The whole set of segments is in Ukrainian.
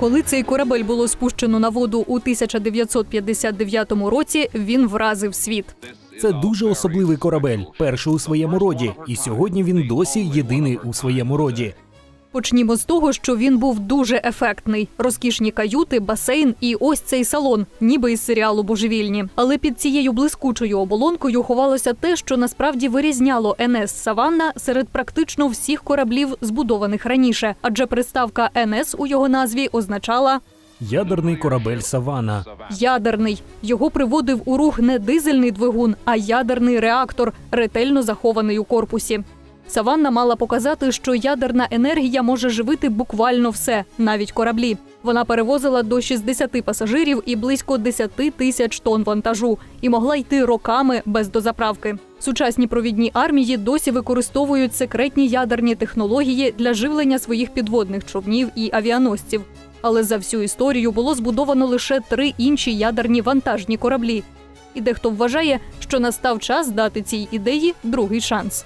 Коли цей корабель було спущено на воду у 1959 році, він вразив світ. Це дуже особливий корабель, перший у своєму роді, і сьогодні він досі єдиний у своєму роді. Почнімо з того, що він був дуже ефектний: розкішні каюти, басейн і ось цей салон, ніби із серіалу Божевільні. Але під цією блискучою оболонкою ховалося те, що насправді вирізняло НС Саванна серед практично всіх кораблів, збудованих раніше, адже приставка НС у його назві означала Ядерний корабель Савана. ядерний. Його приводив у рух не дизельний двигун, а ядерний реактор, ретельно захований у корпусі. Саванна мала показати, що ядерна енергія може живити буквально все, навіть кораблі. Вона перевозила до 60 пасажирів і близько 10 тисяч тонн вантажу і могла йти роками без дозаправки. Сучасні провідні армії досі використовують секретні ядерні технології для живлення своїх підводних човнів і авіаносців. Але за всю історію було збудовано лише три інші ядерні вантажні кораблі. І дехто вважає, що настав час дати цій ідеї другий шанс.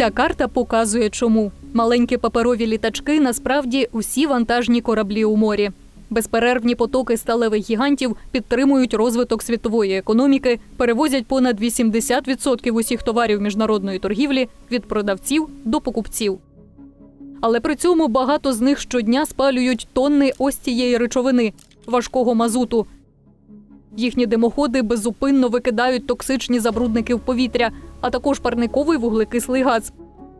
Ця карта показує, чому маленькі паперові літачки насправді усі вантажні кораблі у морі. Безперервні потоки сталевих гігантів підтримують розвиток світової економіки, перевозять понад 80% усіх товарів міжнародної торгівлі від продавців до покупців. Але при цьому багато з них щодня спалюють тонни ось цієї речовини важкого мазуту. Їхні димоходи беззупинно викидають токсичні забрудники в повітря, а також парниковий вуглекислий газ.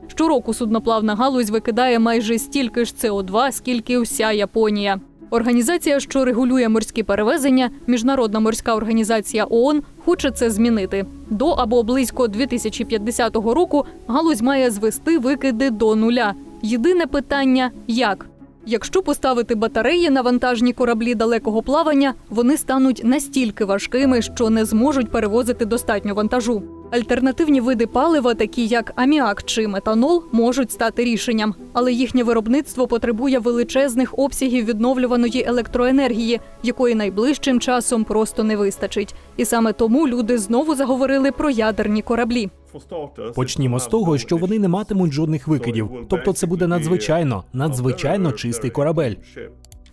Щороку судноплавна галузь викидає майже стільки ж СО2, скільки вся Японія. Організація, що регулює морські перевезення, Міжнародна морська організація ООН, хоче це змінити. До або близько 2050 року галузь має звести викиди до нуля. Єдине питання як? Якщо поставити батареї на вантажні кораблі далекого плавання, вони стануть настільки важкими, що не зможуть перевозити достатньо вантажу. Альтернативні види палива, такі як аміак чи метанол, можуть стати рішенням, але їхнє виробництво потребує величезних обсягів відновлюваної електроенергії, якої найближчим часом просто не вистачить. І саме тому люди знову заговорили про ядерні кораблі. Почнімо з того, що вони не матимуть жодних викидів. Тобто, це буде надзвичайно, надзвичайно чистий корабель.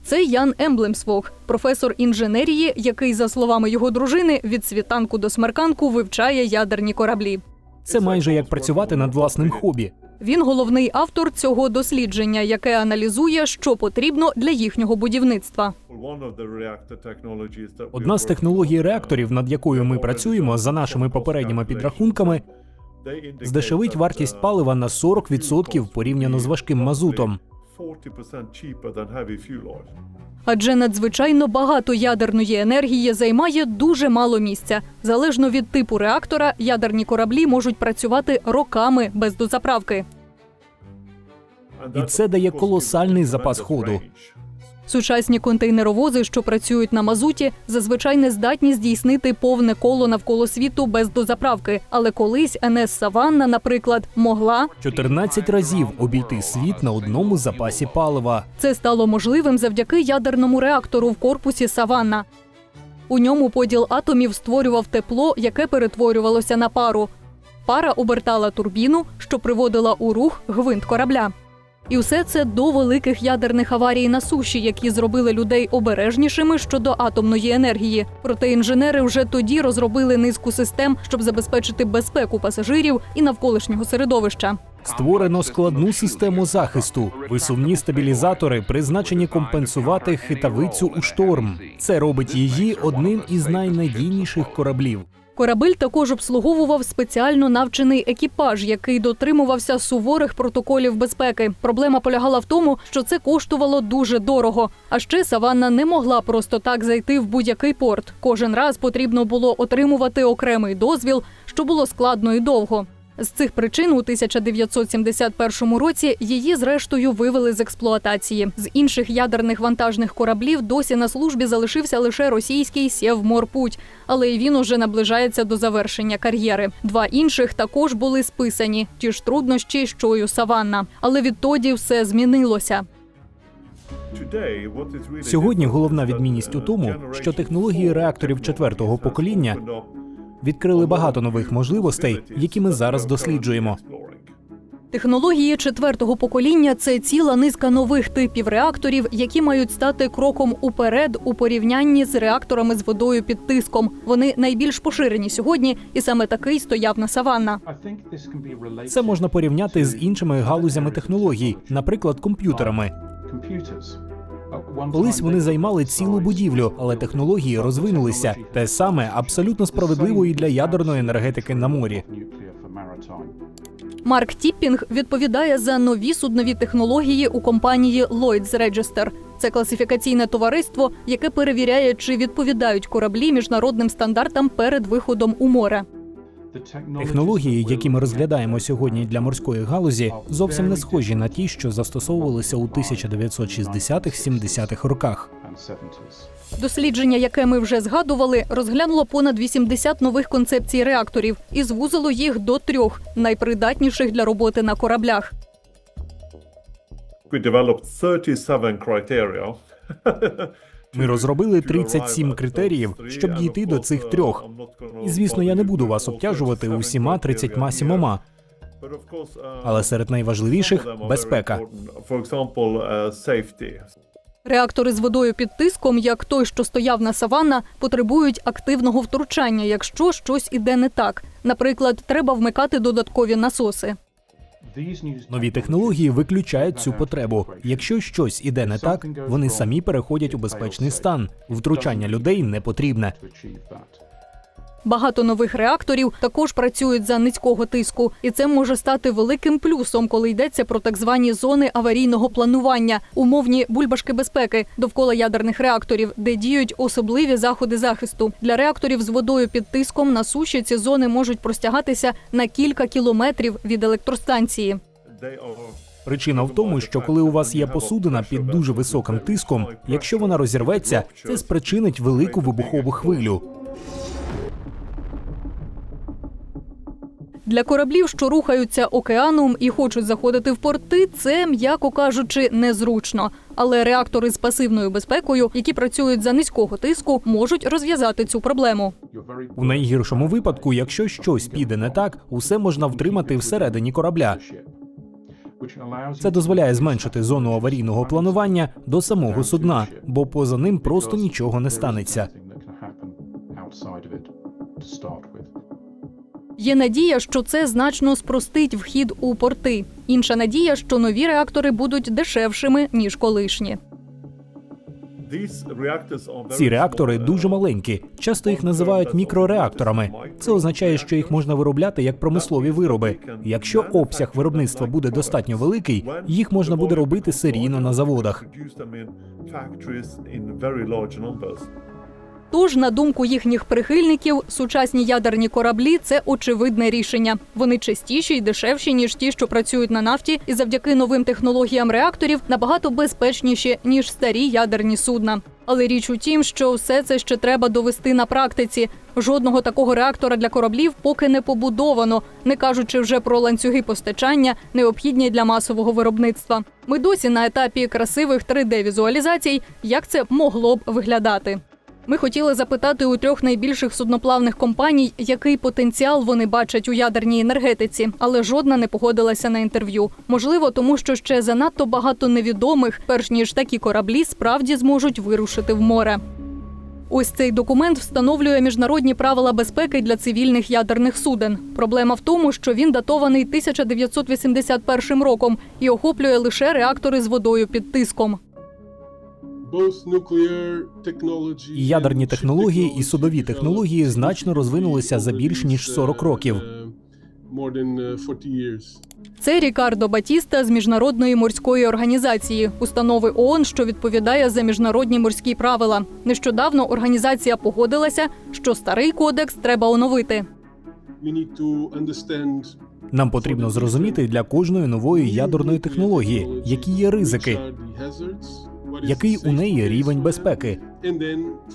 Це Ян Емблемсвог, професор інженерії, який, за словами його дружини, від світанку до смерканку вивчає ядерні кораблі. Це майже як працювати над власним хобі. Він головний автор цього дослідження, яке аналізує, що потрібно для їхнього будівництва. Одна з технологій реакторів, над якою ми працюємо, за нашими попередніми підрахунками, здешевить вартість палива на 40% порівняно з важким мазутом. Адже надзвичайно багато ядерної енергії займає дуже мало місця. Залежно від типу реактора, ядерні кораблі можуть працювати роками без дозаправки. І це дає колосальний запас ходу. Сучасні контейнеровози, що працюють на мазуті, зазвичай не здатні здійснити повне коло навколо світу без дозаправки. Але колись НС Саванна, наприклад, могла 14 разів обійти світ на одному запасі палива. Це стало можливим завдяки ядерному реактору в корпусі Саванна. У ньому поділ атомів створював тепло, яке перетворювалося на пару. Пара обертала турбіну, що приводила у рух гвинт корабля. І все це до великих ядерних аварій на суші, які зробили людей обережнішими щодо атомної енергії. Проте інженери вже тоді розробили низку систем, щоб забезпечити безпеку пасажирів і навколишнього середовища. Створено складну систему захисту, висувні стабілізатори, призначені компенсувати хитавицю у шторм. Це робить її одним із найнадійніших кораблів. Корабель також обслуговував спеціально навчений екіпаж, який дотримувався суворих протоколів безпеки. Проблема полягала в тому, що це коштувало дуже дорого. А ще Саванна не могла просто так зайти в будь-який порт. Кожен раз потрібно було отримувати окремий дозвіл, що було складно і довго. З цих причин у 1971 році її зрештою вивели з експлуатації. З інших ядерних вантажних кораблів досі на службі залишився лише російський Сєвморпуть, але й він уже наближається до завершення кар'єри. Два інших також були списані. Ті ж труднощі, що й у Саванна. Але відтоді все змінилося. Сьогодні головна відмінність у тому, що технології реакторів четвертого покоління відкрили багато нових можливостей, які ми зараз досліджуємо. Технології четвертого покоління це ціла низка нових типів реакторів, які мають стати кроком уперед у порівнянні з реакторами з водою під тиском. Вони найбільш поширені сьогодні, і саме такий стояв на саванна. Це можна порівняти з іншими галузями технологій, наприклад, комп'ютерами. Колись вони займали цілу будівлю, але технології розвинулися. Те саме абсолютно справедливо і для ядерної енергетики на морі. Марк Тіппінг відповідає за нові суднові технології у компанії Lloyd's Register. Це класифікаційне товариство, яке перевіряє, чи відповідають кораблі міжнародним стандартам перед виходом у море. Технології, які ми розглядаємо сьогодні для морської галузі, зовсім не схожі на ті, що застосовувалися у 1960-70-х роках. Дослідження, яке ми вже згадували, розглянуло понад 80 нових концепцій реакторів і звузило їх до трьох найпридатніших для роботи на кораблях. We developed 37 criteria. Ми розробили 37 критеріїв, щоб дійти до цих трьох. І звісно, я не буду вас обтяжувати усіма 37. Але серед найважливіших безпека. Реактори з водою під тиском, як той, що стояв на саванна, потребують активного втручання, якщо щось іде не так. Наприклад, треба вмикати додаткові насоси. Нові технології виключають цю потребу. Якщо щось іде не так, вони самі переходять у безпечний стан. Втручання людей не потрібне. Багато нових реакторів також працюють за низького тиску, і це може стати великим плюсом, коли йдеться про так звані зони аварійного планування, умовні бульбашки безпеки довкола ядерних реакторів, де діють особливі заходи захисту. Для реакторів з водою під тиском на суші ці зони можуть простягатися на кілька кілометрів від електростанції. Причина в тому, що коли у вас є посудина під дуже високим тиском, якщо вона розірветься, це спричинить велику вибухову хвилю. Для кораблів, що рухаються океаном і хочуть заходити в порти, це, м'яко кажучи, незручно. Але реактори з пасивною безпекою, які працюють за низького тиску, можуть розв'язати цю проблему. У найгіршому випадку, якщо щось піде не так, усе можна втримати всередині корабля. Це дозволяє зменшити зону аварійного планування до самого судна, бо поза ним просто нічого не станеться. Є надія, що це значно спростить вхід у порти. Інша надія, що нові реактори будуть дешевшими ніж колишні. Ці реактори дуже маленькі. Часто їх називають мікрореакторами. Це означає, що їх можна виробляти як промислові вироби. Якщо обсяг виробництва буде достатньо великий, їх можна буде робити серійно на заводах. Тож, на думку їхніх прихильників, сучасні ядерні кораблі це очевидне рішення. Вони чистіші й дешевші ніж ті, що працюють на нафті, і завдяки новим технологіям реакторів набагато безпечніші ніж старі ядерні судна. Але річ у тім, що все це ще треба довести на практиці. Жодного такого реактора для кораблів поки не побудовано, не кажучи вже про ланцюги постачання, необхідні для масового виробництва. Ми досі на етапі красивих 3D-візуалізацій, як це могло б виглядати. Ми хотіли запитати у трьох найбільших судноплавних компаній, який потенціал вони бачать у ядерній енергетиці, але жодна не погодилася на інтерв'ю. Можливо, тому що ще занадто багато невідомих, перш ніж такі кораблі справді зможуть вирушити в море. Ось цей документ встановлює міжнародні правила безпеки для цивільних ядерних суден. Проблема в тому, що він датований 1981 роком і охоплює лише реактори з водою під тиском. І ядерні технології і судові технології значно розвинулися за більш ніж 40 років. Це Рікардо Батіста з міжнародної морської організації, установи ООН, що відповідає за міжнародні морські правила. Нещодавно організація погодилася, що старий кодекс треба оновити. Нам потрібно зрозуміти для кожної нової ядерної технології, які є ризики, який у неї рівень безпеки,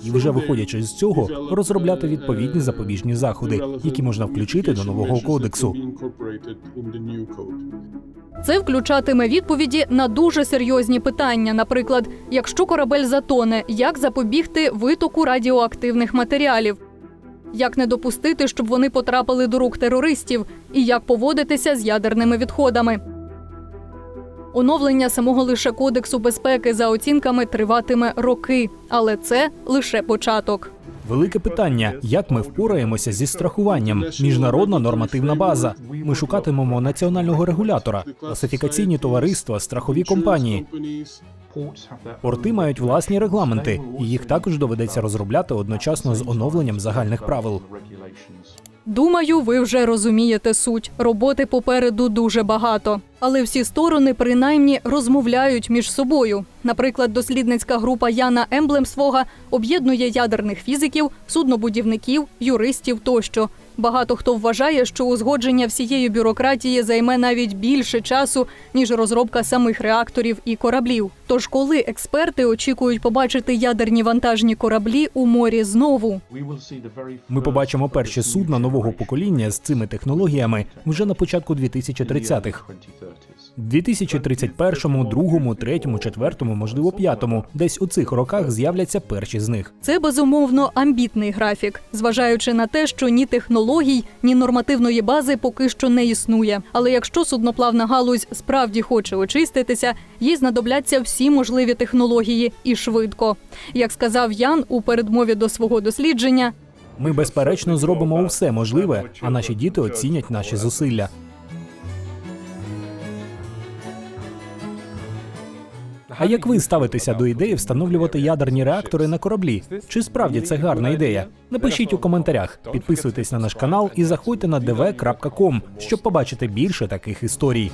і вже виходячи з цього, розробляти відповідні запобіжні заходи, які можна включити до нового кодексу. Це включатиме відповіді на дуже серйозні питання. Наприклад, якщо корабель затоне, як запобігти витоку радіоактивних матеріалів, як не допустити, щоб вони потрапили до рук терористів, і як поводитися з ядерними відходами. Оновлення самого лише кодексу безпеки за оцінками триватиме роки, але це лише початок. Велике питання: як ми впораємося зі страхуванням? Міжнародна нормативна база. Ми шукатимемо національного регулятора, класифікаційні товариства, страхові компанії. Порти мають власні регламенти, і їх також доведеться розробляти одночасно з оновленням загальних правил. Думаю, ви вже розумієте суть. Роботи попереду дуже багато. Але всі сторони принаймні розмовляють між собою. Наприклад, дослідницька група Яна Емблемсвога об'єднує ядерних фізиків, суднобудівників, юристів тощо. Багато хто вважає, що узгодження всієї бюрократії займе навіть більше часу, ніж розробка самих реакторів і кораблів. Тож, коли експерти очікують побачити ядерні вантажні кораблі у морі знову, Ми побачимо перші судна нового покоління з цими технологіями вже на початку 2030-х. 2031, другому, третьому, четвертому, можливо, п'ятому. Десь у цих роках з'являться перші з них. Це безумовно амбітний графік, зважаючи на те, що ні технологій, ні нормативної бази поки що не існує. Але якщо судноплавна галузь справді хоче очиститися, їй знадобляться всі можливі технології і швидко. Як сказав Ян у передмові до свого дослідження, Ми безперечно зробимо все можливе, а наші діти оцінять наші зусилля. А як ви ставитеся до ідеї встановлювати ядерні реактори на кораблі? Чи справді це гарна ідея? Напишіть у коментарях, підписуйтесь на наш канал і заходьте на dv.com, щоб побачити більше таких історій.